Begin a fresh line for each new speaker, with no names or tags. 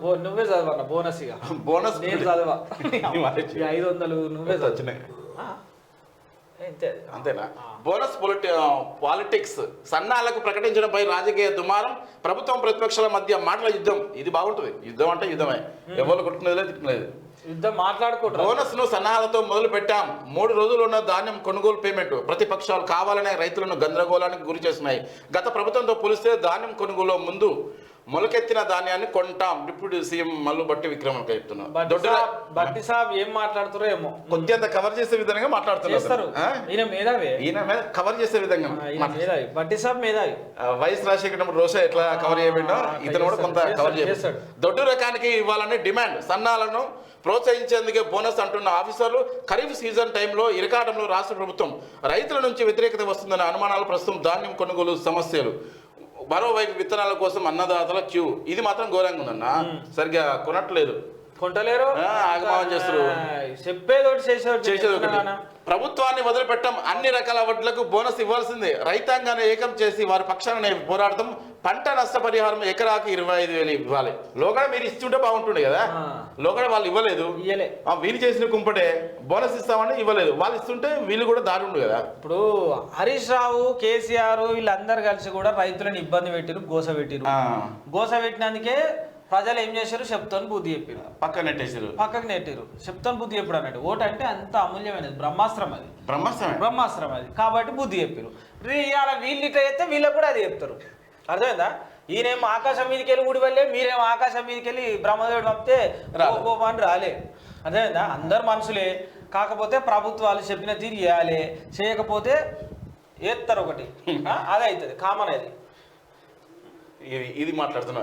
నువ్వే చదవన్న బోనస్ ఇక.
బోనస్
నేను చదవా. ఐదు వందలు నువ్వే అంతే
అంతేనా? బోనస్ పొలిటి పాలిటిక్స్. సన్నాలకు ప్రకటించడంపై రాజకీయ దుమారం ప్రభుత్వం ప్రతిపక్షాల మధ్య మాటల యుద్ధం. ఇది బాగుంటుంది. యుద్ధం అంటే యుద్ధమే. ఎవరు కొట్టుకునేది లేదు తిట్టుకునేది
యుద్ధం మాట్లాడుకుంటారు
బోనస్ను సన్నాహాలతో మొదలు పెట్టాం. మూడు రోజులు ఉన్న ధాన్యం కొనుగోలు పేమెంట్. ప్రతిపక్షాలు కావాలనే రైతులను గందరగోళానికి గురి చేస్తున్నాయి. గత ప్రభుత్వంతో పోలిస్తే ధాన్యం కొనుగోలు ముందు మొలకెత్తిన ధాన్యాన్ని కొంటాం. డిప్యూటీ సీఎం మల్లు బట్టి విక్రమక చెప్తున్నారు
బట్టి సాబ్ ఏం మాట్లాడుతారో ఏమో.
కొద్దింత కవర్ చేసే విధంగా మాట్లాడుతున్నారు?
ఈయన మేధావి.
ఈయన కవర్ చేసే విధంగా
మేధావి. బట్టి సాబ్ మేధావి.
వైఎస్ రాజశేఖర రోజా ఎట్లా కవర్ చేయబడిండో ఇతను కూడా కొంత కవర్
చేస్తాడు.
దొడ్డు రకానికి ఇవ్వాలని డిమాండ్. సన్నాలను ప్రోత్సహించేందుకే బోనస్ అంటున్న ఆఫీసర్లు ఖరీఫ్ సీజన్ టైంలో ఇరకాటంలో రాష్ట్ర ప్రభుత్వం రైతుల నుంచి వ్యతిరేకత వస్తుందన్న అనుమానాలు ప్రస్తుతం ధాన్యం కొనుగోలు సమస్యలు. మరోవైపు విత్తనాల కోసం అన్నదాతల క్యూ. ఇది మాత్రం ఘోరంగా ఉందన్న. సరిగ్గా కొనట్లేదు.
కొంటలేరు?
ఆ, ఆగమాగం చేస్తారు.
చెప్పేదోటి చేసేది
చేసేది ఒకటి. ప్రభుత్వాన్ని వదిలిపెట్టం అన్ని రకాల వడ్లకు బోనస్ ఇవ్వాల్సిందే. రైతాంగాన్ని ఏకం చేసి వారి పక్షాన పోరాడతాం పంట నష్టపరిహారం ఎకరాకి ఇరవై ఐదు వేలు ఇవ్వాలి. లోకడ మీరు ఇస్తుంటే బాగుంటుండే కదా. లోకడ వాళ్ళు ఇవ్వలేదు. వీళ్ళు చేసిన కుంపటే బోనస్ ఇస్తామని ఇవ్వలేదు. వాళ్ళు ఇస్తుంటే వీళ్ళు కూడా దారి ఉండు కదా?
ఇప్పుడు హరీష్ రావు కేసీఆర్ వీళ్ళందరూ కలిసి కూడా రైతులను ఇబ్బంది పెట్టిరు గోస పెట్టిరు గోస పెట్టినందుకే ప్రజలు ఏం చేశారు? చెప్తాను బుద్ధి చెప్పారు
పక్కన నెట్టేసారు
పక్కకు నెట్టారు చెప్తాను బుద్ధి చెప్పాడు అన్నట్టు ఓటు అంటే అంత అమూల్యమైనది బ్రహ్మాస్త్రం అది.
బ్రహ్మాస్త్రమే?
బ్రహ్మాస్త్రం అది. కాబట్టి బుద్ధి చెప్పారు ఇవాళ వీళ్ళు ఇట్లా చెప్తే వీళ్ళకి కూడా అది చెప్తారు. అర్థమైందా? ఈయనేమో ఆకాశం మీదకి వెళ్ళి ఊడి వెళ్ళే మీరేమో ఆకాశం మీదకి వెళ్ళి బ్రహ్మదేవుడు పంపితే అని రాలే. అర్థమైందా? అందరు మనుషులే. కాకపోతే ప్రభుత్వాలు చెప్పిన తీరు చేయాలి. చేయకపోతే ఏస్తారు ఒకటి. అదే అవుతుంది కామన్ అది.
ఇది ఇది మాట్లాడుతున్నా.